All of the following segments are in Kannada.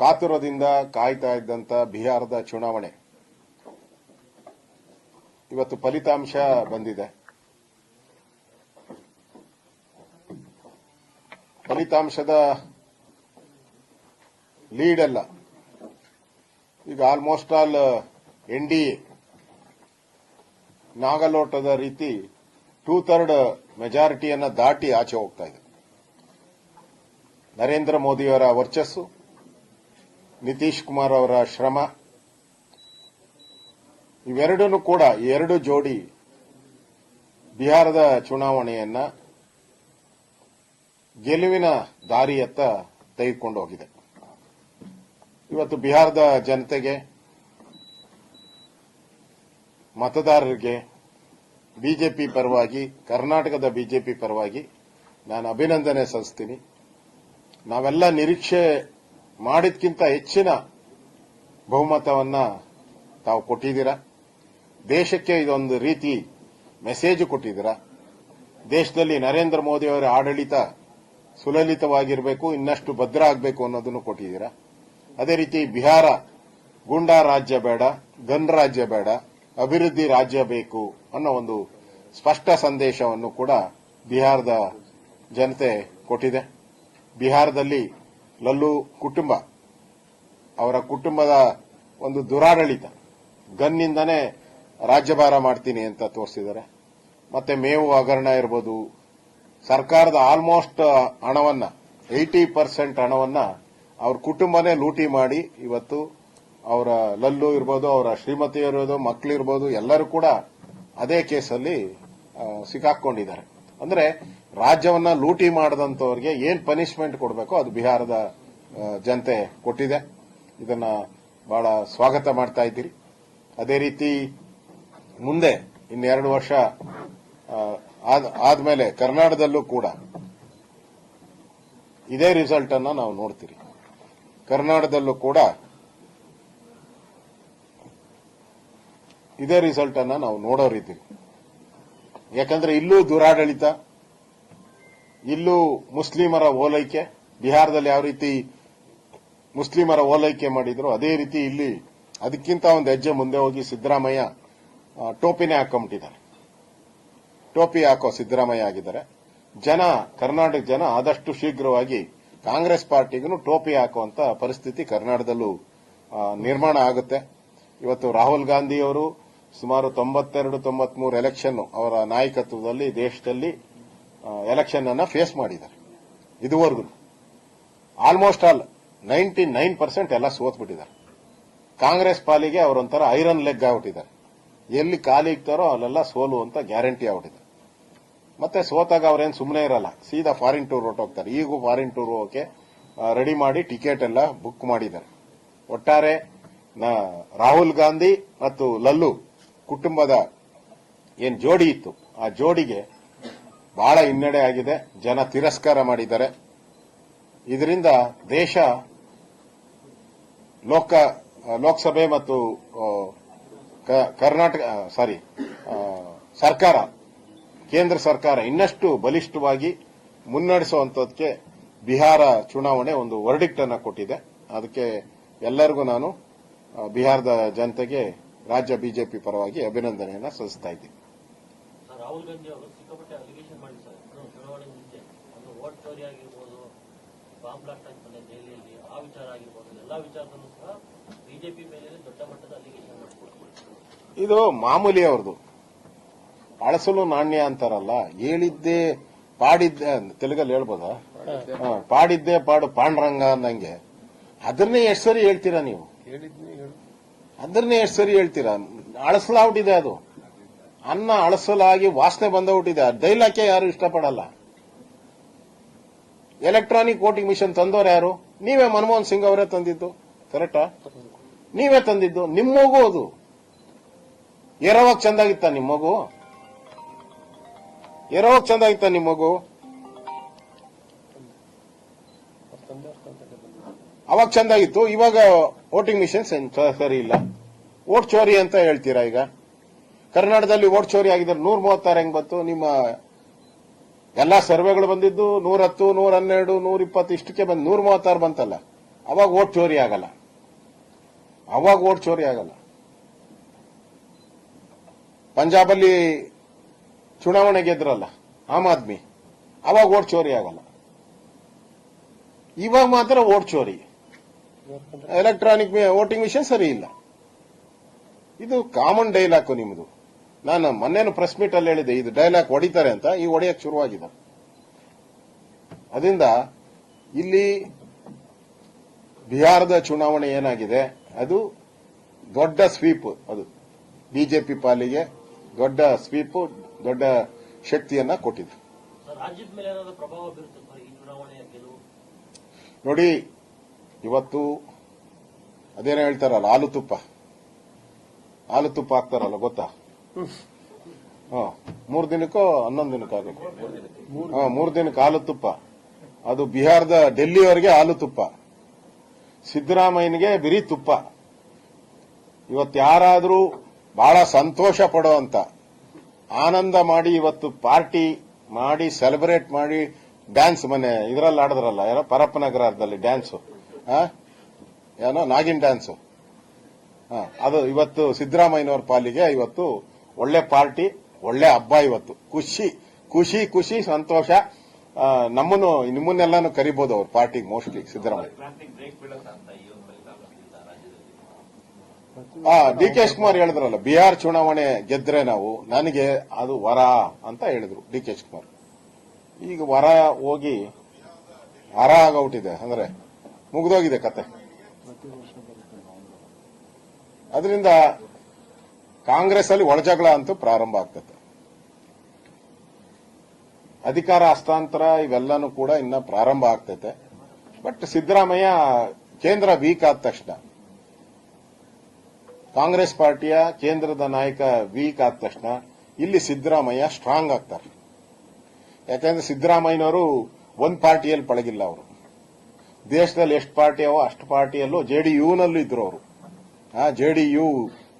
ಕಾತುರದಿಂದ ಕಾಯ್ತಾ ಇದ್ದಂತ ಬಿಹಾರದ ಚುನಾವಣೆ. ಇವತ್ತು ಫಲಿತಾಂಶ ಬಂದಿದೆ. ಫಲಿತಾಂಶದ ಲೀಡ್ ಅಲ್ಲ. ಈಗ almost all N D A, ನಾಗಲೋಟದ ರೀತಿ ಟೂ ಥರ್ಡ್ ಮೆಜಾರಿಟಿಯನ್ನು ದಾಟಿ ಆಚೆ ಹೋಗ್ತಾ ಇದೆ. ನರೇಂದ್ರ ಮೋದಿಯವರ ವರ್ಚಸ್ಸು ನಿತೀಶ್ ಕುಮಾರ್ ಅವರ ಶ್ರಮ. ಇವೆರಡೂ ಕೂಡ ಎರಡು ಜೋಡಿ ಬಿಹಾರದ ಚುನಾವಣೆಯನ್ನ ಗೆಲುವಿನ ದಾರಿಯತ್ತ ತೆಗೆದುಕೊಂಡು ಹೋಗಿದೆ. ಇವತ್ತು ಬಿಹಾರದ ಜನತೆಗೆ, ಮತದಾರರಿಗೆ, ಬಿಜೆಪಿ ಪರವಾಗಿ, ಕರ್ನಾಟಕದ ಬಿಜೆಪಿ ಪರವಾಗಿ ನಾನು ಅಭಿನಂದನೆ ಸಲ್ಲಿಸ್ತೀನಿ. ನಾವೆಲ್ಲ ನಿರೀಕ್ಷೆ ಮಾಡಿದ್ಕಿಂತ ಹೆಚ್ಚಿನ ಬಹುಮತವನ್ನ ತಾವು ಕೊಟ್ಟಿದ್ದೀರಾ? ದೇಶಕ್ಕೆ ಇದೊಂದು ರೀತಿ ಮೆಸೇಜ್ ಕೊಟ್ಟಿದ್ದೀರಾ? ದೇಶದಲ್ಲಿ ನರೇಂದ್ರ ಮೋದಿ ಅವರ ಆಡಳಿತ ಸುಲಲಿತವಾಗಿರಬೇಕು, ಇನ್ನಷ್ಟು ಭದ್ರ ಆಗಬೇಕು ಅನ್ನೋದನ್ನು ಕೊಟ್ಟಿದ್ದೀರಾ? ಅದೇ ರೀತಿ ಬಿಹಾರ ಗುಂಡಾ ರಾಜ್ಯ ಬೇಡ, ಗನ್ ರಾಜ್ಯ ಬೇಡ, ಅಭಿವೃದ್ಧಿ ರಾಜ್ಯ ಬೇಕು ಅನ್ನೋ ಒಂದು ಸ್ಪಷ್ಟ ಸಂದೇಶವನ್ನು ಕೂಡ ಬಿಹಾರದ ಜನತೆ ಕೊಟ್ಟಿದೆ. ಬಿಹಾರದಲ್ಲಿ ಲಲ್ಲು ಕುಟುಂಬ. ಅವರ ಕುಟುಂಬದ ಒಂದು ದುರಾಡಳಿತ. ಗನ್ನಿಂದನೇ ರಾಜ್ಯಭಾರ ಮಾಡ್ತೀನಿ ಅಂತ ತೋರಿಸಿದ್ದಾರೆ. ಮತ್ತೆ ಮೇವು ಹಗರಣ ಇರ್ಬೋದು. ಸರ್ಕಾರದ ಆಲ್ಮೋಸ್ಟ್ ಹಣವನ್ನ ಏಯ್ಟಿ ಪರ್ಸೆಂಟ್ ಹಣವನ್ನ ಅವ್ರ ಕುಟುಂಬನೇ ಲೂಟಿ ಮಾಡಿ ಇವತ್ತು ಅವರ ಲಲ್ಲು ಇರ್ಬೋದು, ಅವರ ಶ್ರೀಮತಿ ಇರ್ಬೋದು ಮಕ್ಕಳಿರ್ಬೋದು ಎಲ್ಲರೂ ಕೂಡ ಅದೇ ಕೇಸಲ್ಲಿ ಸಿಕ್ಕಾಕೊಂಡಿದ್ದಾರೆ ಅಂದ್ರೆ ರಾಜ್ಯವನ್ನ ಲೂಟಿ ಮಾಡದಂತವ್ರಿಗೆ ಏನ್ ಪನಿಷ್ಮೆಂಟ್ ಕೊಡಬೇಕು ಅದು ಬಿಹಾರದ ಜನತೆ ಕೊಟ್ಟಿದೆ. ಇದನ್ನ ಬಹಳ ಸ್ವಾಗತ ಮಾಡ್ತಾ ಇದ್ದೀರಿ. ಅದೇ ರೀತಿ ಮುಂದೆ ಇನ್ನೆರಡು ವರ್ಷ ಆದ್ಮೇಲೆ ಕರ್ನಾಟಕದಲ್ಲೂ ಕೂಡ ಇದೇ ರಿಸಲ್ಟ್ ಅನ್ನ ನಾವು ನೋಡ್ತೀರಿ. ಕರ್ನಾಟಕದಲ್ಲೂ ಕೂಡ ಇದೇ ರಿಸಲ್ಟ್ ಅನ್ನ ನಾವು ನೋಡೋರಿದ್ದೀವಿ. ಯಾಕಂದ್ರೆ ಇಲ್ಲೂ ದುರಾಡಳಿತ ಇಲ್ಲೂ ಮುಸ್ಲಿಮರ ಓಲೈಕೆ, ಬಿಹಾರದಲ್ಲಿ ಯಾವ ರೀತಿ ಮುಸ್ಲಿಮರ ಓಲೈಕೆ ಮಾಡಿದ್ರು ಅದೇ ರೀತಿ ಇಲ್ಲಿ ಅದಕ್ಕಿಂತ ಒಂದು ಹೆಜ್ಜೆ ಮುಂದೆ ಹೋಗಿ ಸಿದ್ದರಾಮಯ್ಯ ಟೋಪಿನೇ ಹಾಕೊಂಬಿಟ್ಟಿದ್ದಾರೆ. ಟೋಪಿ ಹಾಕೋ ಸಿದ್ದರಾಮಯ್ಯ ಆಗಿದ್ದಾರೆ. ಜನ, ಕರ್ನಾಟಕ ಜನ ಆದಷ್ಟು ಶೀಘ್ರವಾಗಿ ಕಾಂಗ್ರೆಸ್ ಪಾರ್ಟಿಗೂ ಟೋಪಿ ಹಾಕುವಂತ ಪರಿಸ್ಥಿತಿ ಕರ್ನಾಟಕದಲ್ಲೂ ನಿರ್ಮಾಣ ಆಗುತ್ತೆ. ಇವತ್ತು ರಾಹುಲ್ ಗಾಂಧಿ ಅವರು ಸುಮಾರು ತೊಂಬತ್ತೆರಡು, ತೊಂಬತ್ಮೂರು ಎಲೆಕ್ಷನ್ ಅವರ ನಾಯಕತ್ವದಲ್ಲಿ ದೇಶದಲ್ಲಿ ಎಲೆಕ್ಷನ್ ಅನ್ನ ಫೇಸ್ ಮಾಡಿದ್ದಾರೆ. ಇದುವರೆಗೂ. Almost all ninety nine percent ಎಲ್ಲ ಸೋತ್ಬಿಟ್ಟಿದ್ದಾರೆ. ಕಾಂಗ್ರೆಸ್ ಪಾಲಿಗೆ ಅವರೊಂಥರ ಐರನ್ ಲೆಗ್ ಆಗ್ಬಿಟ್ಟಿದ್ದಾರೆ. ಎಲ್ಲಿ ಖಾಲಿ ಇಕ್ತಾರೋ ಅಲ್ಲೆಲ್ಲ ಸೋಲು ಅಂತ ಗ್ಯಾರಂಟಿ ಆಗ್ಬಿಟ್ಟಿದೆ. ಮತ್ತೆ ಸೋತಾಗ ಅವ್ರೇನು ಸುಮ್ಮನೆ ಇರಲ್ಲ. ಸೀದಾ ಫಾರಿನ್ ಟೂರ್ ಹೊರಟೋಗ್ತಾರೆ. ಈಗೂ ಫಾರಿನ್ ಟೂರ್ ಹೋಗಕ್ಕೆ ರೆಡಿ ಮಾಡಿ ಟಿಕೆಟ್ ಎಲ್ಲ ಬುಕ್ ಮಾಡಿದ್ದಾರೆ. ಒಟ್ಟಾರೆ ರಾಹುಲ್ ಗಾಂಧಿ ಮತ್ತು ಲಲ್ಲು ಕುಟುಂಬದ ಏನ್ ಜೋಡಿ ಇತ್ತು, ಆ ಜೋಡಿಗೆ ಬಹಳ ಹಿನ್ನಡೆ ಆಗಿದೆ. ಜನ ತಿರಸ್ಕಾರ ಮಾಡಿದ್ದಾರೆ. ಇದರಿಂದ ದೇಶ ಲೋಕ, ಲೋಕಸಭೆ ಮತ್ತು ಕರ್ನಾಟಕ ಸಾರಿ ಸರ್ಕಾರ, ಕೇಂದ್ರ ಸರ್ಕಾರ ಇನ್ನಷ್ಟು ಬಲಿಷ್ಠವಾಗಿ ಮುನ್ನಡೆಸುವಂತದಕ್ಕೆ ಬಿಹಾರ ಚುನಾವಣೆ ಒಂದು ವರ್ಡಿಕ್ಟ್ ಅನ್ನು ಕೊಟ್ಟಿದೆ. ಅದಕ್ಕೆ ಎಲ್ಲರಿಗೂ ನಾನು ಬಿಹಾರದ ಜನತೆಗೆ, ರಾಜ್ಯ ಬಿಜೆಪಿ ಪರವಾಗಿ ಅಭಿನಂದನೆಯನ್ನು ಸಲ್ಲಿಸ್ತಾ ಇದ್ದೀನಿ ಸರ್, ರಾಹುಲ್ ಗಾಂಧಿ ಅವರು ಸಿಕ್ಕಾಪಟ್ಟೆ ಅಲಿಗೇಷನ್ ಮಾಡಿ ಸರ್ ಅದು ಚುನಾವಣೆ ಮುಂಚೆ ಚೋರಿ ಆಗಿರ್ಬೋದು ಬಾಂಬ್ ಬ್ಲಾಸ್ಟ್ ಆಗ್ತಾನೆ ದೆಹಲಿಯಲ್ಲಿ ಆ ವಿಚಾರ ಆಗಿರ್ಬೋದು ಎಲ್ಲ ವಿಚಾರದಲ್ಲೂ ಸಹ ಬಿಜೆಪಿ ಮೇಲೆ ದೊಡ್ಡ ಮಟ್ಟದ ಅಲಿಗೇಷನ್ ಇದು ಮಾಮೂಲಿ ಅವ್ರದ್ದು ಅಳಸಲು ನಾಣ್ಯ ಅಂತಾರಲ್ಲ ಹೇಳಿದ್ದೆ ಪಾಡಿದ್ದೆ ತೆಲುಗಲ್ಲಿ ಹೇಳ್ಬೋದಾ? ಪಾಡಿದ್ದೆ ಪಾಡು ಪಾಂಡ್ರಂಗ ಅಂದಂಗೆ. ಅದನ್ನೇ ಎಷ್ಟು ಸರಿ ಹೇಳ್ತೀರಾ ನೀವು? ಅದನ್ನೇ ಎಷ್ಟು ಸರಿ ಹೇಳ್ತೀರಾ? ಅಳಸಲಾಗ್ಬಿಟ್ಟಿದೆ ಅದು. ಅನ್ನ ಅಳಸಲಾಗಿ ವಾಸನೆ ಬಂದ್ಬಿಟ್ಟಿದೆ ಆ ಡೈಲಾಕೆ ಯಾರು ಇಷ್ಟಪಡಲ್ಲ. ಎಲೆಕ್ಟ್ರಾನಿಕ್ ವೋಟಿಂಗ್ ಮಿಷನ್ ತಂದವರು ಯಾರು? ನೀವೇ ಮನಮೋಹನ್ ಸಿಂಗ್ ಅವರೇ ತಂದಿದ್ದು. ಕರೆಕ್ಟಾ ನೀವೇ ತಂದಿದ್ದು. ನಿಮ್ಮ ಮಗು ಅದು. ಎರವಾಗ ಚಂದಾಗಿತ್ತ ನಿಮ್ಮ ಮಗು? ಎರವಾಗ ಚಂದಾಗಿತ್ತ ನಿಮ್ಮ ಮಗು? ಅವಾಗ ಚಂದಾಗಿತ್ತು. ಇವಾಗ ವೋಟಿಂಗ್ ಮಿಷನ್ ಸರಿ ಇಲ್ಲ. ಓಟ್ ಚೋರಿ ಅಂತ ಹೇಳ್ತೀರಾ ಈಗ? ಕರ್ನಾಟಕದಲ್ಲಿ ಓಟ್ ಚೋರಿ ಆಗಿದ್ರೆ ನೂರ ಮೂವತ್ತಾರು ಹೆಂಗ್ ಬಂತು? ನಿಮ್ಮ ಎಲ್ಲಾ ಸರ್ವೆಗಳು ಬಂದಿದ್ದು ನೂರ ಹತ್ತು ನೂರ ಹನ್ನೆರಡು ನೂರ ಇಪ್ಪತ್ತು ಇಷ್ಟಕ್ಕೆ ಬಂದು ನೂರ ಮೂವತ್ತಾರು ಬಂತಲ್ಲ. ಅವಾಗ ಓಟ್ ಚೋರಿ ಆಗಲ್ಲ. ಅವಾಗ ಓಟ್ ಚೋರಿ ಆಗಲ್ಲ. ಪಂಜಾಬಲ್ಲಿ ಚುನಾವಣೆ ಗೆದ್ರಲ್ಲ, ಆಮ್ ಆದ್ಮಿ, ಅವಾಗ ಓಟ್ ಚೋರಿ ಆಗಲ್ಲ. ಇವಾಗ ಮಾತ್ರ ಓಟ್ ಚೋರಿ. ಎಲೆಕ್ಟ್ರಾನಿಕ್ ವೋಟಿಂಗ್ ಮಿಷನ್ ಸರಿ ಇಲ್ಲ. ಇದು ಕಾಮನ್ ಡೈಲಾಕು ನಿಮ್ಮದು ನಾನು ಮೊನ್ನೆನು ಪ್ರೆಸ್ ಮೀಟ್ ಅಲ್ಲಿ ಹೇಳಿದೆ ಇದು ಡೈಲಾಗ್ ಹೊಡಿತಾರೆ ಅಂತ ಈ ಹೊಡೆಯಕ್ಕೆ ಶುರುವಾಗಿದೆ. ಅದರಿಂದ ಇಲ್ಲಿ ಬಿಹಾರದ ಚುನಾವಣೆ ಏನಾಗಿದೆ ಅದು ದೊಡ್ಡ ಸ್ವೀಪ್ ಅದು ಬಿಜೆಪಿ ಪಾಲಿಗೆ ದೊಡ್ಡ ಸ್ವೀಪ್ ದೊಡ್ಡ ಶಕ್ತಿಯನ್ನ ಕೊಟ್ಟಿದೆ ನೋಡಿ ಇವತ್ತು ಅದೇನೋ ಹೇಳ್ತಾರಲ್ಲ ಹಾಲು ತುಪ್ಪ ಹಾಲು ತುಪ್ಪ ಹಾಕ್ತಾರಲ್ಲ ಗೊತ್ತಾ? ಹ, ಮೂರ್ ದಿನಕ್ಕೋ ಹನ್ನೊಂದು ದಿನಕ್ಕೆ ಆಗಬೇಕು ಹ, ಮೂರ್ ದಿನಕ್ಕೆ ಹಾಲು ತುಪ್ಪ ಅದು ಬಿಹಾರದ ಡೆಲ್ಲಿವರೆಗೆ ಹಾಲು ತುಪ್ಪ ಸಿದ್ದರಾಮಯ್ಯನಿಗೆ ಬಿರಿ ತುಪ್ಪ. ಇವತ್ತು ಯಾರಾದರೂ ಬಹಳ ಸಂತೋಷ ಪಡುವಂತ ಆನಂದ ಮಾಡಿ ಇವತ್ತು ಪಾರ್ಟಿ ಮಾಡಿ, ಸೆಲೆಬ್ರೇಟ್ ಮಾಡಿ ಡ್ಯಾನ್ಸ್ ಮನೆ, ಇದರಲ್ಲಿ ಆಡಿದ್ರಲ್ಲ, ಯಾರೋ ಪರಪ್ಪನಗರದಲ್ಲಿ ಡ್ಯಾನ್ಸ್ ಏನೋ ನಾಗಿನ್ ಡ್ಯಾನ್ಸ್. ಅದು ಇವತ್ತು ಸಿದ್ದರಾಮಯ್ಯನವ್ರ ಪಾಲಿಗೆ ಇವತ್ತು ಒಳ್ಳೆ ಪಾರ್ಟಿ, ಒಳ್ಳೆ ಹಬ್ಬ ಇವತ್ತು. ಖುಷಿ ಖುಷಿ ಖುಷಿ, ಸಂತೋಷ. ನಮ್ಮನ್ನು, ನಿಮ್ಮನ್ನೆಲ್ಲಾನು ಕರಿಬಹುದು ಅವ್ರ ಪಾರ್ಟಿಗೆ mostly Siddaramaiah. D K Shivakumar ಹೇಳಿದ್ರಲ್ಲ, ಬಿಹಾರ್ ಚುನಾವಣೆ ಗೆದ್ರೆ ನಾವು, ನನಗೆ ಅದು ವರ ಅಂತ ಹೇಳಿದ್ರು ಡಿ ಕೆ ಶಿವಕುಮಾರ್. ಈಗ ವರ ಹೋಗಿ ಹರ ಆಗೋಗ್ಬಿಟ್ಟಿದೆ, ಅಂದ್ರೆ ಮುಗಿದೋಗಿದೆ ಕತೆ. ಅದರಿಂದ ಕಾಂಗ್ರೆಸ್ ಅಲ್ಲಿ ಒಳಜಗಳ ಅಂತೂ ಪ್ರಾರಂಭ ಆಗ್ತದೆ. ಅಧಿಕಾರ, ಹಸ್ತಾಂತರ ಇವೆಲ್ಲನೂ ಕೂಡ ಇನ್ನ ಪ್ರಾರಂಭ ಆಗ್ತೈತೆ ಬಟ್ ಸಿದ್ದರಾಮಯ್ಯ ಕೇಂದ್ರ ವೀಕ್ ಆದ ತಕ್ಷಣ, ಕಾಂಗ್ರೆಸ್ ಪಾರ್ಟಿಯ ಕೇಂದ್ರದ ನಾಯಕ ವೀಕ್ ಆದ ತಕ್ಷಣ ಇಲ್ಲಿ ಸಿದ್ದರಾಮಯ್ಯ ಸ್ಟ್ರಾಂಗ್ ಆಗ್ತಾರೆ. ಯಾಕಂದ್ರೆ ಸಿದ್ದರಾಮಯ್ಯನವರು ಒಂದ್ ಪಾರ್ಟಿಯಲ್ಲಿ ಪಳಗಿಲ್ಲ ಅವರು. ದೇಶದಲ್ಲಿ ಎಷ್ಟು ಪಾರ್ಟಿ ಅವೋ ಅಷ್ಟು ಪಾರ್ಟಿಯಲ್ಲೂ ಜೆಡಿಯುನಲ್ಲೂ ಇದ್ರು ಅವರು. ಜೆಡಿಯು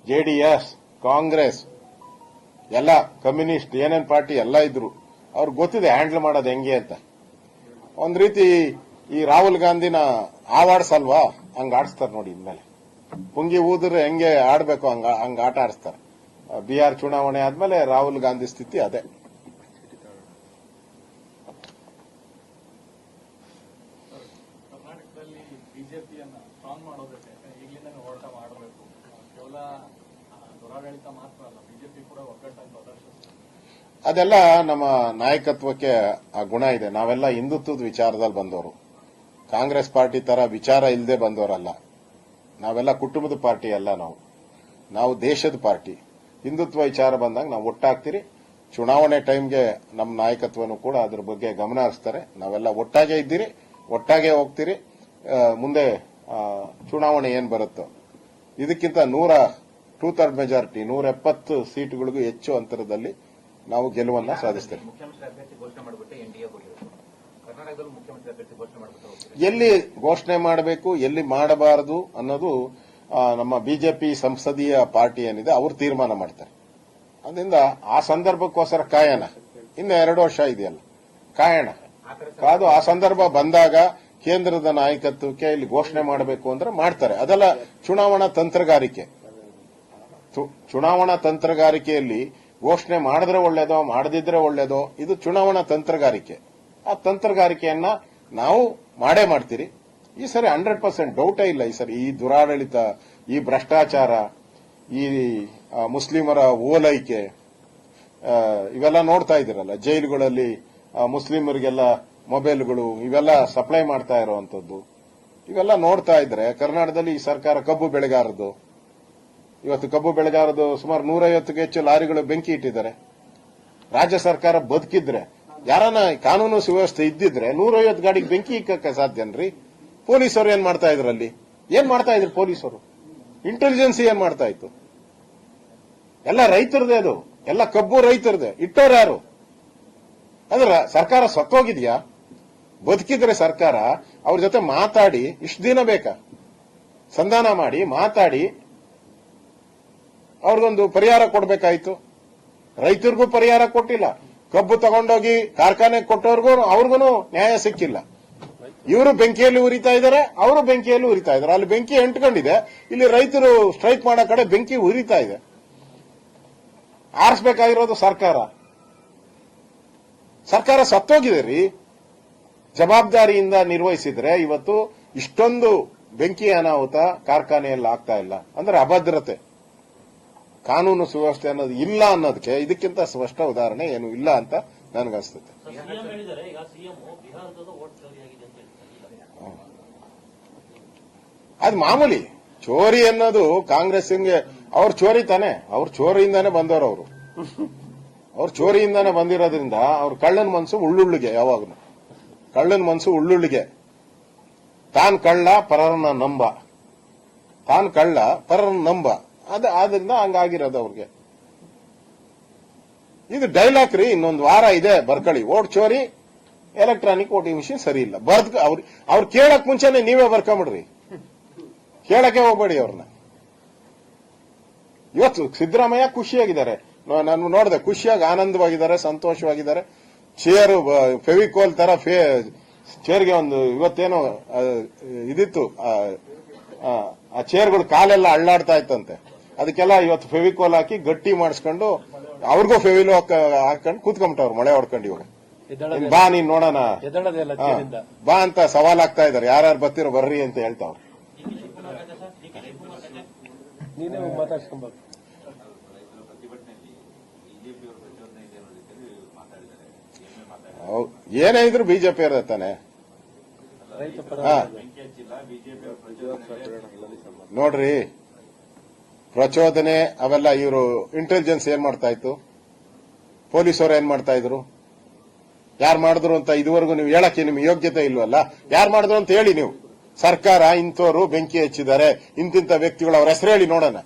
ಜೆಡಿಎಸ್ ಕಾಂಗ್ರೆಸ್, ಎಲ್ಲ ಕಮ್ಯುನಿಸ್ಟ್, ಏನೇನ್ ಪಾರ್ಟಿ ಎಲ್ಲ ಇದ್ರು ಅವ್ರಿಗೆ ಗೊತ್ತಿದೆ ಹ್ಯಾಂಡಲ್ ಮಾಡೋದು ಹೆಂಗೆ ಅಂತ. ಒಂದ್ ರೀತಿ ಈ ರಾಹುಲ್ ಗಾಂಧಿನ ಆವಾಡ್ಸಲ್ವಾ? ಹಂಗ ಆಡಿಸ್ತಾರೆ ನೋಡಿ ಇನ್ಮೇಲೆ. ಪುಂಗಿ ಊದ್ರೆ ಹೆಂಗೆ ಆಡ್ಬೇಕು, ಹಂಗ ಹಂಗ ಆಟ ಆಡಿಸ್ತಾರೆ. ಬಿಹಾರ್ ಚುನಾವಣೆ ಆದ್ಮೇಲೆ ರಾಹುಲ್ ಗಾಂಧಿ ಸ್ಥಿತಿ ಅದೇ. ಬಿಜೆಪಿಯನ್ನು ಸ್ಟ್ರಾಂಗ್ ಮಾಡೋದಕ್ಕೆ ಇಲ್ಲಿಂದ ಹೋರಾಟ ಮಾಡಬೇಕು. ಕೇವಲ ಅದೆಲ್ಲ ನಮ್ಮ ನಾಯಕತ್ವಕ್ಕೆ ಆ ಗುಣ ಇದೆ. ನಾವೆಲ್ಲ ಹಿಂದುತ್ವದ ವಿಚಾರದಲ್ಲಿ ಬಂದವರು. ಕಾಂಗ್ರೆಸ್ ಪಾರ್ಟಿ ತರ ವಿಚಾರ ಇಲ್ಲದೆ ಬಂದವರಲ್ಲ. ನಾವೆಲ್ಲ ಕುಟುಂಬದ ಪಾರ್ಟಿ ಅಲ್ಲ ನಾವು. ನಾವು ದೇಶದ ಪಾರ್ಟಿ. ಹಿಂದುತ್ವ ವಿಚಾರ ಬಂದಾಗ ನಾವು ಒಟ್ಟಾಗ್ತೀರಿ. ಚುನಾವಣೆ ಟೈಮ್ಗೆ ನಮ್ಮ ನಾಯಕತ್ವನು ಕೂಡ ಅದ್ರ ಬಗ್ಗೆ ಗಮನ ಹರಿಸ್ತಾರೆ. ನಾವೆಲ್ಲ ಒಟ್ಟಾಗೆ ಇದ್ದೀರಿ, ಒಟ್ಟಾಗೆ ಹೋಗ್ತೀರಿ. ಮುಂದೆ ಚುನಾವಣೆ ಏನ್ ಬರುತ್ತೋ. ಇದಕ್ಕಿಂತ ನೂರ ಟೂ ಥರ್ಡ್ ಮೆಜಾರಿಟಿ ನೂರ ಎಪ್ಪತ್ತು ಸೀಟುಗಳಿಗೂ ಹೆಚ್ಚು ಅಂತರದಲ್ಲಿ ನಾವು ಗೆಲುವನ್ನ ಸಾಧಿಸ್ತೇವೆ. ಎಲ್ಲಿ ಘೋಷಣೆ ಮಾಡಬೇಕು ಎಲ್ಲಿ ಮಾಡಬಾರದು ಅನ್ನೋದು ನಮ್ಮ ಬಿಜೆಪಿ ಸಂಸದೀಯ ಪಾರ್ಟಿ ಏನಿದೆ ಅವರು ತೀರ್ಮಾನ ಮಾಡ್ತಾರೆ. ಅದರಿಂದ ಆ ಸಂದರ್ಭಕ್ಕೋಸ್ಕರ ಕಾಯಣ. ಇನ್ನು ಎರಡು ವರ್ಷ ಇದೆಯಲ್ಲ. ಕಾಯಣ. ಅದು ಆ ಸಂದರ್ಭ ಬಂದಾಗ ಕೇಂದ್ರದ ನಾಯಕತ್ವಕ್ಕೆ ಇಲ್ಲಿ ಘೋಷಣೆ ಮಾಡಬೇಕು ಅಂದ್ರೆ ಮಾಡ್ತಾರೆ. ಅದೆಲ್ಲ ಚುನಾವಣಾ ತಂತ್ರಗಾರಿಕೆ. ಚುನಾವಣಾ ತಂತ್ರಗಾರಿಕೆಯಲ್ಲಿ ಘೋಷಣೆ ಮಾಡಿದ್ರೆ ಒಳ್ಳೇದೋ, ಮಾಡದಿದ್ರೆ ಒಳ್ಳೇದೋ, ಇದು ಚುನಾವಣಾ ತಂತ್ರಗಾರಿಕೆ. ಆ ತಂತ್ರಗಾರಿಕೆಯನ್ನ ನಾವು ಮಾಡೇ ಮಾಡ್ತೀರಿ. ಈ ಸರಿ ಹಂಡ್ರೆಡ್ ಪರ್ಸೆಂಟ್ ಡೌಟೇ ಇಲ್ಲ ಈ ಸರಿ ಈ ದುರಾಡಳಿತ, ಈ ಭ್ರಷ್ಟಾಚಾರ, ಈ ಮುಸ್ಲಿಮರ ಓಲೈಕೆ ಇವೆಲ್ಲ ನೋಡ್ತಾ ಇದ್ದೀರಲ್ಲ. ಜೈಲುಗಳಲ್ಲಿ ಮುಸ್ಲಿಮರಿಗೆಲ್ಲ ಮೊಬೈಲ್ಗಳು, ಇವೆಲ್ಲ ಸಪ್ಲೈ ಮಾಡ್ತಾ ಇರುವಂತದ್ದು ಇವೆಲ್ಲ ನೋಡ್ತಾ ಇದ್ರೆ ಕರ್ನಾಟಕದಲ್ಲಿ ಈ ಸರ್ಕಾರ ಕಬ್ಬು ಬೆಳೆಗಾರದು ಇವತ್ತು ಕಬ್ಬು ಬೆಳೆಗಾರದು ಸುಮಾರು ನೂರೈವತ್ತಕ್ಕೆ ಹೆಚ್ಚು ಲಾರಿಗಳು ಬೆಂಕಿ ಇಟ್ಟಿದ್ದಾರೆ. ರಾಜ್ಯ ಸರ್ಕಾರ ಬದುಕಿದ್ರೆ, ಯಾರನ್ನ ಕಾನೂನು ಸುವ್ಯವಸ್ಥೆ ಇದ್ದಿದ್ರೆ ನೂರೈವತ್ತು ಗಾಡಿಗೆ ಬೆಂಕಿ ಇಕ್ಕಕ್ಕೆ ಸಾಧ್ಯನ್ರಿ ಪೊಲೀಸರು ಏನ್ ಮಾಡ್ತಾ ಇದ್ರಲ್ಲಿ ಏನ್ ಮಾಡ್ತಾ ಇದ್ರು ಪೊಲೀಸರು? ಇಂಟೆಲಿಜೆನ್ಸಿ ಏನ್ ಮಾಡ್ತಾ ಇತ್ತು? ಎಲ್ಲ ರೈತರದೇ ಅದು. ಎಲ್ಲ ಕಬ್ಬು ರೈತರದೇ. ಇಟ್ಟೋರು ಯಾರು? ಅಂದ್ರೆ ಸರ್ಕಾರ ಸತ್ತೋಗಿದ್ಯಾ? ಬದುಕಿದ್ರೆ ಸರ್ಕಾರ ಅವ್ರ ಜೊತೆ ಮಾತಾಡಿ, ಇಷ್ಟು ದಿನ ಬೇಕಾ? ಸಂಧಾನ ಮಾಡಿ, ಮಾತಾಡಿ ಅವ್ರಿಗೊಂದು ಪರಿಹಾರ ಕೊಡ್ಬೇಕಾಯ್ತು. ರೈತರಿಗೂ ಪರಿಹಾರ ಕೊಟ್ಟಿಲ್ಲ. ಕಬ್ಬು ತಗೊಂಡೋಗಿ ಕಾರ್ಖಾನೆ ಕೊಟ್ಟವ್ರಿಗೂ ಅವ್ರಿಗೂ ನ್ಯಾಯ ಸಿಕ್ಕಿಲ್ಲ. ಇವರು ಬೆಂಕಿಯಲ್ಲಿ ಉರಿತಾ ಇದ್ದಾರೆ ಅವರು ಬೆಂಕಿಯಲ್ಲಿ ಉರಿತಾ ಇದ್ದಾರೆ ಅಲ್ಲಿ ಬೆಂಕಿ ಎಂಟ್ಕೊಂಡಿದೆ, ಇಲ್ಲಿ ರೈತರು ಸ್ಟ್ರೈಕ್ ಮಾಡೋ ಕಡೆ ಬೆಂಕಿ ಉರಿತಾ ಇದೆ. ಆರಿಸಬೇಕಾಗಿರೋದು ಸರ್ಕಾರ. ಸರ್ಕಾರ ಸತ್ತೋಗಿದೆ ರೀ. ಜವಾಬ್ದಾರಿಯಿಂದ ನಿರ್ವಹಿಸಿದ್ರೆ ಇವತ್ತು ಇಷ್ಟೊಂದು ಬೆಂಕಿ ಅನಾಹುತ ಕಾರ್ಖಾನೆಯಲ್ಲಿ ಆಗ್ತಾ ಇಲ್ಲ. ಅಂದ್ರೆ ಅಭದ್ರತೆ. ಕಾನೂನು ಸುವ್ಯವಸ್ಥೆ ಅನ್ನೋದು ಇಲ್ಲ ಅನ್ನೋದಕ್ಕೆ ಇದಕ್ಕಿಂತ ಸ್ಪಷ್ಟ ಉದಾಹರಣೆ ಏನು ಇಲ್ಲ ಅಂತ ನನಗನ್ಸುತ್ತೆ. ಹೇಳ್ತಾರೆ. ಅದು ಮಾಮೂಲಿ ಚೋರಿ ಅನ್ನೋದು ಕಾಂಗ್ರೆಸ್ಸಿಂಗೆ ಅವ್ರ ಚೋರಿ ತಾನೆ ಅವ್ರ ಚೋರಿಯಿಂದಾನೇ ಬಂದವರು ಅವರು. ಅವ್ರ ಚೋರಿಯಿಂದಾನೇ ಬಂದಿರೋದ್ರಿಂದ ಅವ್ರ ಕಳ್ಳನ ಮನ್ಸು ಉಳ್ಳುಳ್ಳಿಗೆ ಯಾವಾಗಲೂ. ಕಳ್ಳನ ಮನಸ್ಸು ಉಳ್ಳುಳ್ಳಿಗೆ. ತಾನ್ ಕಳ್ಳ ಪರರನ್ನ ನಂಬ. ತಾನ್ ಕಳ್ಳ ಪರರನ್ನ ನಂಬ. ಅದ ಆದ್ರಿಂದ ಹಂಗಾಗಿರೋದು ಅವ್ರಿಗೆ. ಇದು ಡೈಲಾಗ್ ರೀ, ಇನ್ನೊಂದು ವಾರ ಇದೆ ಬರ್ಕಳಿ ಓಟ್ ಚೋರಿ ಎಲೆಕ್ಟ್ರಾನಿಕ್ ವೋಟಿಂಗ್ ಮಿಷಿನ್ ಸರಿ ಇಲ್ಲ. ಬರ್ದ್ ಅವ್ರ, ಅವ್ರು ಕೇಳಕ್ ಮುಂಚೆನೆ ನೀವೇ ಬರ್ಕೊಂಬಿಡ್ರಿ. ಕೇಳಕ್ಕೆ ಹೋಗ್ಬೇಡಿ ಅವ್ರನ್ನ ಇವತ್ತು ಸಿದ್ದರಾಮಯ್ಯ ಖುಷಿಯಾಗಿದ್ದಾರೆ. ನಾನು ನೋಡಿದೆ, ಖುಷಿಯಾಗಿ ಆನಂದವಾಗಿದ್ದಾರೆ, ಸಂತೋಷವಾಗಿದ್ದಾರೆ. ಚೇರು ಫೆವಿಕೋಲ್ ತರ ಚೇರ್ಗೆ ಒಂದು ಇವತ್ತೇನೋ ಇದಿತ್ತು, ಆ ಚೇರ್ಗಳು ಕಾಲೆಲ್ಲ ಅಳ್ಳಾಡ್ತಾ ಇತ್ತಂತೆ. ಅದಕ್ಕೆಲ್ಲ ಇವತ್ತು ಫೆವಿಕೋಲ್ ಹಾಕಿ ಗಟ್ಟಿ ಮಾಡಿಸ್ಕೊಂಡು ಅವ್ರಿಗೂ ಫೆವಿಲೋ ಹಾಕೊಂಡು ಕೂತ್ಕೊಂಬಿಟ್ಟವ್ರು ಮಳೆ ಹೊಡ್ಕೊಂಡು ಇವಾಗ ಬಾ ನೀನ್ ನೋಡೋಣ. ಬಾ ಅಂತ ಸವಾಲ್ ಆಗ್ತಾ ಇದಾರೆ ಯಾರ್ಯಾರು ಬರ್ತಿರೋ ಬರ್ರಿ ಅಂತ ಹೇಳ್ತಾವ್ರು. ಏನೇ. ಇದ್ರು ಬಿಜೆಪಿ ಇರೋದು ತಾನೆ. ನೋಡ್ರಿ. ಪ್ರಚೋದನೆ, ಅವೆಲ್ಲ ಇವರು ಇಂಟೆಲಿಜೆನ್ಸ್ ಏನ್ ಮಾಡ್ತಾ ಇತ್ತು ಪೊಲೀಸರು ಏನ್ ಮಾಡ್ತಾ ಇದ್ರು ಯಾರು ಮಾಡಿದ್ರು ಅಂತ ಇದುವರೆಗೂ ನೀವು ಹೇಳಕ್ಕೆ ನಿಮ್ಗೆ ಯೋಗ್ಯತೆ ಇಲ್ವಲ್ಲ? ಯಾರು ಮಾಡಿದ್ರು ಅಂತ ಹೇಳಿ ನೀವು. ಸರ್ಕಾರ ಇಂಥವ್ರು ಬೆಂಕಿ ಹಚ್ಚಿದ್ದಾರೆ. ಇಂತಿಂತ ವ್ಯಕ್ತಿಗಳು ಅವ್ರ ಹೆಸರು ಹೇಳಿ ನೋಡೋಣ.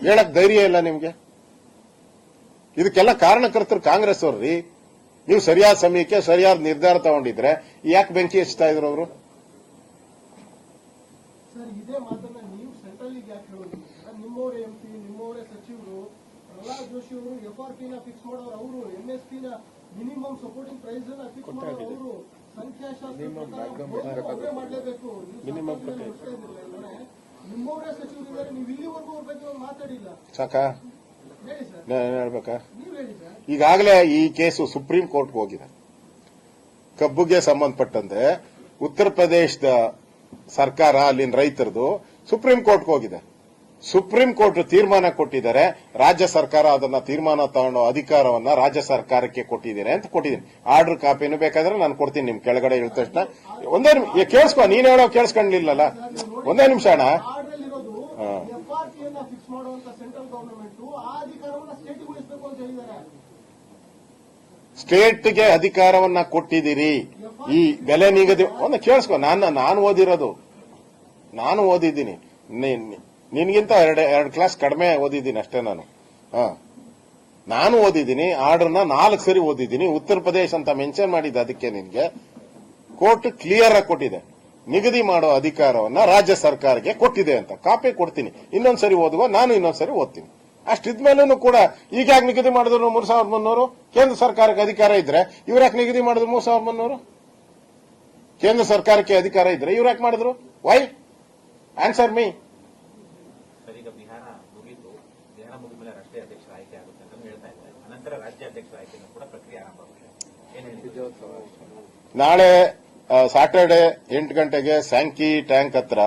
ಹೇಳಕ್ ಧೈರ್ಯ ಇಲ್ಲ ನಿಮ್ಗೆ? ಇದಕ್ಕೆಲ್ಲ ಕಾರಣಕರ್ತರು ಕಾಂಗ್ರೆಸ್ ಅವ್ರಿ ನೀವು ಸರಿಯಾದ ಸಮಯಕ್ಕೆ ಸರಿಯಾದ ನಿರ್ಧಾರ ತಗೊಂಡಿದ್ರೆ ಯಾಕೆ ಬೆಂಕಿ ಹಚ್ತಾ ಇದ್ರು ಅವರು? ಸರ್ ಇದೇ ಮಾತನ್ನ ನೀವು ಸೆಂಟ್ರಲ್ಲಿಗೆ ಯಾಕೆ ಹೇಳೋದು? ನಿಮ್ಮವರೇ ಎಂ ಪಿ ನಿಮ್ಮವರೇ ಸಚಿವರು ಪ್ರಹ್ಲಾದ್ ಜೋಶಿ ಅವರು ಎಫ್ ಆರ್ ಪಿ ಫಿಕ್ಸ್ ಮಾಡೋರು ಅವರು ಎಂ ಎಸ್ ಪಿ ನ ಮಿನಿಮಮ್ ಸಪೋರ್ಟಿಂಗ್ ಪ್ರೈಸ್ ಅನ್ನ ಫಿಕ್ಸ್ ಮಾಡೋರು ಅವರು. ಸಂಖ್ಯಾಶಾಸ್ತ್ರ ಮಾಡಲೇಬೇಕು. ನಿಮ್ಮವರೇ ಸಚಿವರಿದ್ದಾರೆ ನೀವು ಇಲ್ಲಿವರೆಗೂ ಅವ್ರ ಬಗ್ಗೆ ಮಾತಾಡಿಲ್ಲ. ಸಾಕಾ? ಹೇಳ್ಬೇಕಾ? ಈಗಾಗಲೇ ಈ ಕೇಸು ಸುಪ್ರೀಂ ಕೋರ್ಟ್ಗೆ ಹೋಗಿದೆ. ಕಬ್ಬುಗೆ ಸಂಬಂಧಪಟ್ಟಂತೆ ಉತ್ತರ ಪ್ರದೇಶದ ಸರ್ಕಾರ ಅಲ್ಲಿನ ರೈತರದು ಸುಪ್ರೀಂ ಕೋರ್ಟ್ಗೆ ಹೋಗಿದೆ. ಸುಪ್ರೀಂ ಕೋರ್ಟ್ ತೀರ್ಮಾನ ಕೊಟ್ಟಿದ್ದಾರೆ. ರಾಜ್ಯ ಸರ್ಕಾರ ಅದನ್ನ ತೀರ್ಮಾನ ತಗೊಳ್ಳೋ ಅಧಿಕಾರವನ್ನ ರಾಜ್ಯ ಸರ್ಕಾರಕ್ಕೆ ಕೊಟ್ಟಿದ್ದೀನಿ ಅಂತ ಕೊಟ್ಟಿದ್ದೀನಿ. ಆರ್ಡರ್ ಕಾಪಿನೂ ಬೇಕಾದ್ರೆ ನಾನು ಕೊಡ್ತೀನಿ ನಿಮ್ ಕೆಳಗಡೆ ಇಳಿದ ತಕ್ಷಣ. ಒಂದೇ ನಿಮ್- ಏ, ಕೇಳಿಸ್ಕೊ ನೀನ್ ಹೇಳೋ ಕೇಳಿಸ್ಕೊಂಡಿಲ್ಲಲ್ಲ ಒಂದೇ ನಿಮಿಷ ಅಣ್ಣ. ಸ್ಟೇಟ್ಗೆ ಅಧಿಕಾರವನ್ನ ಕೊಟ್ಟಿದ್ದೀರಿ. ಈ ಬೆಲೆ ನಿಗದಿ, ಒಂದು ಕೇಳಿಸ್ಕೊ, ನಾನು ನಾನು ಓದಿರೋದು. ನಾನು ಓದಿದ್ದೀನಿ. ನೀ- ನೀ- ನಿನ್ಗಿಂತ ಎರಡು ಎರಡು ಕ್ಲಾಸ್ ಕಡಿಮೆ ಓದಿದ್ದೀನಿ ಅಷ್ಟೇ ನಾನು. ಹಾ. ನಾನು ಓದಿದ್ದೀನಿ, ಆರ್ಡರ್ನ ನಾಲ್ಕು ಸರಿ ಓದಿದ್ದೀನಿ. ಉತ್ತರ ಪ್ರದೇಶ ಅಂತ ಮೆನ್ಷನ್ ಮಾಡಿದ್ದೆ ಅದಕ್ಕೆ ನಿನ್ಗೆ. ಕೋರ್ಟ್ ಕ್ಲಿಯರ್ ಆಗಿ ಕೊಟ್ಟಿದೆ. ನಿಗದಿ ಮಾಡೋ ಅಧಿಕಾರವನ್ನ ರಾಜ್ಯ ಸರ್ಕಾರಕ್ಕೆ ಕೊಟ್ಟಿದೆ ಅಂತ. ಕಾಪಿ ಕೊಡ್ತೀನಿ. ಇನ್ನೊಂದ್ಸರಿ ಓದುವ, ನಾನು ಇನ್ನೊಂದ್ಸರಿ ಓದ್ತೀನಿ. ಅಷ್ಟಿದ್ಮೇಲೂ ಕೂಡ ಈಗ ಯಾಕೆ ನಿಗದಿ ಮಾಡಿದ್ರು ಮೂರ್ ಸಾವಿರದ ಮುನ್ನೂರು? ಕೇಂದ್ರ ಸರ್ಕಾರಕ್ಕೆ ಅಧಿಕಾರ ಇದ್ರೆ ಇವ್ರು ಯಾಕೆ ನಿಗದಿ ಮಾಡಿದ್ರು ಮೂರ್ ಸಾವಿರದ ಮುನ್ನೂರು? ಕೇಂದ್ರ ಸರ್ಕಾರಕ್ಕೆ ಅಧಿಕಾರ ಇದ್ರೆ ಇವ್ರು ಯಾಕೆ ಮಾಡಿದ್ರು? ವೈ ಆನ್ಸರ್ ಮೀ ನಾಳೆ ಸಾಟರ್ಡೆ ಎಂಟು ಗಂಟೆಗೆ ಸ್ಯಾಂಕಿ ಟ್ಯಾಂಕ್ ಹತ್ರ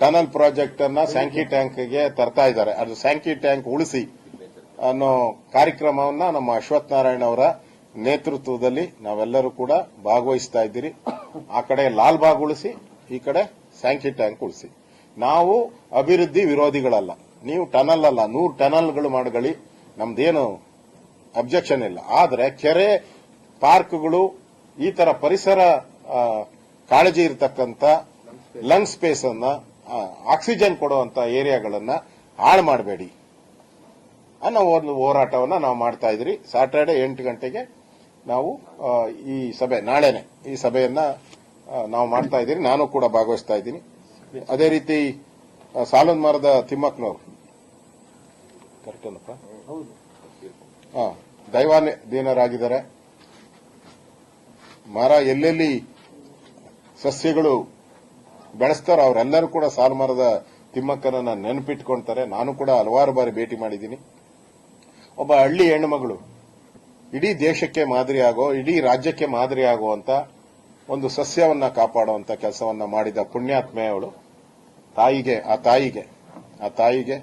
ಟನಲ್ ಪ್ರಾಜೆಕ್ಟ್ ಅನ್ನ ಸ್ಯಾಂಕಿ ಟ್ಯಾಂಕ್ಗೆ ತರ್ತಾ ಇದ್ದಾರೆ. ಅದು ಸ್ಯಾಂಕಿ ಟ್ಯಾಂಕ್ ಉಳಿಸಿ ಅನ್ನೋ ಕಾರ್ಯಕ್ರಮವನ್ನ ನಮ್ಮ ಅಶ್ವಥ್ ನಾರಾಯಣ ಅವರ ನೇತೃತ್ವದಲ್ಲಿ ನಾವೆಲ್ಲರೂ ಕೂಡ ಭಾಗವಹಿಸ್ತಾ ಇದ್ದೀರಿ. ಆ ಕಡೆ ಲಾಲ್ ಬಾಗ್ ಉಳಿಸಿ, ಈ ಕಡೆ ಸ್ಯಾಂಕಿ ಟ್ಯಾಂಕ್ ಉಳಿಸಿ. ನಾವು ಅಭಿವೃದ್ಧಿ ವಿರೋಧಿಗಳಲ್ಲ. ನೀವು ಟನಲ್ ಅಲ್ಲ, ನೂರು ಟನಲ್ಗಳು ಮಾಡಗಳಿ. ನಮ್ದೇನು ಅಬ್ಜೆಕ್ಷನ್ ಇಲ್ಲ. ಆದರೆ ಕೆರೆ ಪಾರ್ಕ್ಗಳು, ಈ ತರ ಪರಿಸರ ಕಾಳಜಿ ಇರತಕ್ಕಂತ ಲಂಗ್ ಸ್ಪೇಸ್ ಅನ್ನ ಆಕ್ಸಿಜನ್ ಕೊಡುವಂತ ಏರಿಯಾಗಳನ್ನ ಹಾಳು ಮಾಡಬೇಡಿ ಅನ್ನೋ ಒಂದು ಹೋರಾಟವನ್ನ ನಾವು ಮಾಡ್ತಾ ಇದ್ರಿ. ಸ್ಯಾಟರ್ಡೆ ಎಂಟು ಗಂಟೆಗೆ ನಾವು ಈ ಸಭೆ, ನಾಳೆನೆ ಈ ಸಭೆಯನ್ನ ನಾವು ಮಾಡ್ತಾ ಇದ್ದೀರಿ. ನಾನು ಕೂಡ ಭಾಗವಹಿಸ್ತಾ ಇದ್ದೀನಿ. ಅದೇ ರೀತಿ ಸಾಲನ್ ಮರದ ತಿಮ್ಮಕ್ಕನವರು. ಕರೆಕ್ಟೇನಪ್ಪ ಹೌದು ಹಾ ಮರ ಎಲ್ಲೆಲ್ಲಿ ಸಸ್ಯಗಳು ಬೆಳೆಸ್ತಾರೋ ಅವರೆಲ್ಲರೂ ಕೂಡ ಸಾಲು ಮರದ ತಿಮ್ಮಕ್ಕನನ್ನ ನೆನಪಿಟ್ಕೊಳ್ತಾರೆ. ನಾನು ಕೂಡ ಹಲವಾರು ಬಾರಿ ಭೇಟಿ ಮಾಡಿದ್ದೀನಿ. ಒಬ್ಬ ಹಳ್ಳಿ ಹೆಣ್ಣುಮಗಳು. ಇಡೀ ದೇಶಕ್ಕೆ ಮಾದರಿಯಾಗೋ ಇಡೀ ರಾಜ್ಯಕ್ಕೆ ಮಾದರಿಯಾಗುವಂತ ಒಂದು ಸಸ್ಯವನ್ನ ಕಾಪಾಡುವಂತ ಕೆಲಸವನ್ನ ಮಾಡಿದ ಪುಣ್ಯಾತ್ಮೆ ಅವಳು ತಾಯಿಗೆ, ಆ ತಾಯಿಗೆ ಆ ತಾಯಿಗೆ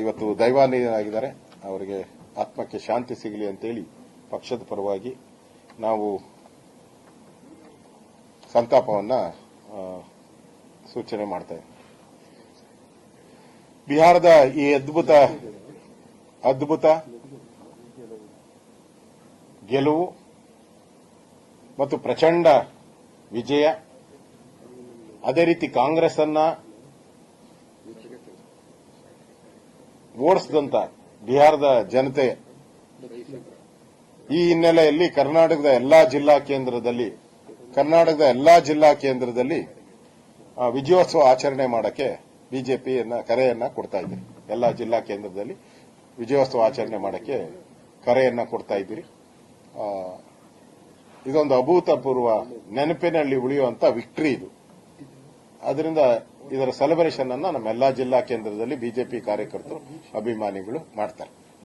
ಇವತ್ತು ದೈವಾನಿಯಾಗಿದ್ದಾರೆ. ಅವರಿಗೆ ಆತ್ಮಕ್ಕೆ ಶಾಂತಿ ಸಿಗಲಿ ಅಂತೇಳಿ ಪಕ್ಷದ ಪರವಾಗಿ ನಾವು ಸಂತಾಪವನ್ನ ಸೂಚನೆ ಮಾಡ್ತೇವೆ ಬಿಹಾರದ ಈ ಅದ್ಭುತ ಅದ್ಭುತ ಗೆಲುವು ಮತ್ತು ಪ್ರಚಂಡ ವಿಜಯ. ಅದೇ ರೀತಿ ಕಾಂಗ್ರೆಸ್ ಅನ್ನ ಓಡಿಸಿದಂತ ಬಿಹಾರದ ಜನತೆ ಈ ಹಿನ್ನೆಲೆಯಲ್ಲಿ ಕರ್ನಾಟಕದ ಎಲ್ಲಾ ಜಿಲ್ಲಾ ಕೇಂದ್ರದಲ್ಲಿ, ಕರ್ನಾಟಕದ ಎಲ್ಲಾ ಜಿಲ್ಲಾ ಕೇಂದ್ರದಲ್ಲಿ ವಿಜಯೋತ್ಸವ ಆಚರಣೆ ಮಾಡಕ್ಕೆ ಬಿಜೆಪಿಯನ್ನ ಕರೆಯನ್ನ ಕೊಡ್ತಾ ಇದ್ದೀರಿ. ಎಲ್ಲಾ ಜಿಲ್ಲಾ ಕೇಂದ್ರದಲ್ಲಿ ವಿಜಯೋತ್ಸವ ಆಚರಣೆ ಮಾಡಕ್ಕೆ ಕರೆಯನ್ನ ಕೊಡ್ತಾ ಇದ್ದೀರಿ. ಇದೊಂದು ಅಭೂತಪೂರ್ವ ನೆನಪಿನಲ್ಲಿ ಉಳಿಯುವಂತ ವಿಕ್ಟ್ರಿ ಇದು. ಅದರಿಂದ ಇದರ ಸೆಲೆಬ್ರೇಷನ್ ಅನ್ನ ನಮ್ಮ ಎಲ್ಲಾ ಜಿಲ್ಲಾ ಕೇಂದ್ರದಲ್ಲಿ ಬಿಜೆಪಿ ಕಾರ್ಯಕರ್ತರು ಅಭಿಮಾನಿಗಳು ಮಾಡ್ತಾರೆ.